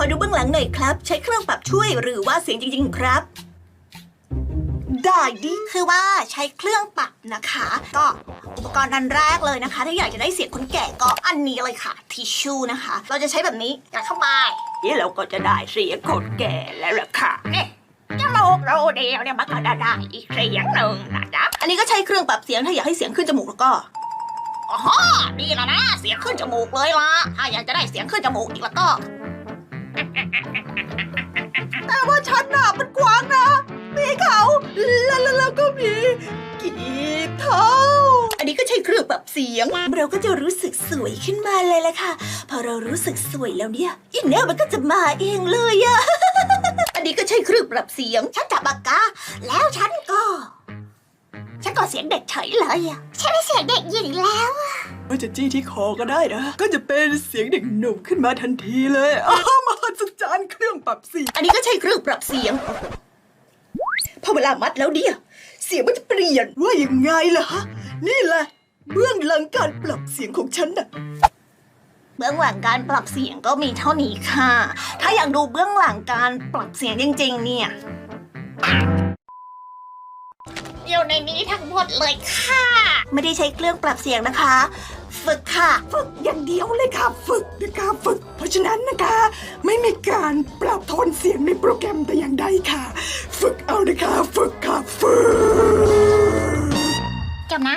อดูเบื้องหลังหน่อยครับ ใช้เครื่องปรับช่วยหรือว่าเสียงจริง ๆ ครับ ได้ดิคือว่าใช้เครื่องปรับนะคะ ก็อุปกรณ์อันแรกเลยนะคะ ถ้าอยากจะได้เสียงคนแก่ก็อันนี้เลยค่ะทิชชู่นะคะ เราจะใช้แบบนี้กัดเข้าไปนี่เราก็จะได้เสียงคนแก่แล้วล่ะค่ะนี่จมูกเราเดียวเนี่ยมันก็จะได้อีกเสียงหนึ่งนะจ๊ะอันนี้ก็ใช้เครื่องปรับเสียงถ้าอยากให้เสียงขึ้นจมูกแล้วก็อ๋อดีแล้วนะ เสียงขึ้นจมูกเลยล่ะถ้าอยากจะได้เสียงขึ้นจมูกอีกแล้วก็ แต่ว่าฉันน่ะมันกว้างนะ มีเขาแล้วแล้วแล้วก็มีกีเท้าอันนี้ก็ใช้เครื่องปรับเสียง เราก็จะรู้สึกสวยขึ้นมาเลยแหละค่ะ พอเรารู้สึกสวยแล้วเนี่ยอินเนอร์มันก็จะมาเองเลยอะอันนี้ก็ใช้เครื่องปรับเสียง ฉันจับปากกาแล้วฉันก็ ฉันก็เสียงเด็กเฉยเลยอะฉันไม่เสียงเด็กหญิงแล้วว่าจะจี้ที่คอก็ได้นะ ก็จะเป็นเสียงเด็กหนุ่มขึ้นมาทันทีเลย อ้าวมหัศ จรรย์เครื่องปรับเสียงอันนี้ก็ใช้เครื่องปรับเสียง พอเวลามัดแล้วเนี่ยเสียงมันจะเปลี่ยนว่ายังไงล่ะฮะนี่แหละเบื้องหลังการปรับเสียงของฉันน่ะ เบื้องหลังการปรับเสียงก็มีเท่านี้ค่ะ ถ้าอยากดูเบื้องหลังการปรับเสียงจริง ๆ เนี่ย อยู่ในนี้ทั้งหมดเลยค่ะ ไม่ได้ใช้เครื่องปรับเสียงนะคะ ฝึกค่ะ ฝึกอย่างเดียวเลยค่ะ ฝึกนะคะฝึก เพราะฉะนั้นนะคะ ไม่มีการปรับโทนเสียงในโปรแกรมแต่อย่างใดค่ะ ฝึกเอานะคะ ฝึกค่ะ ฝึกจำนะ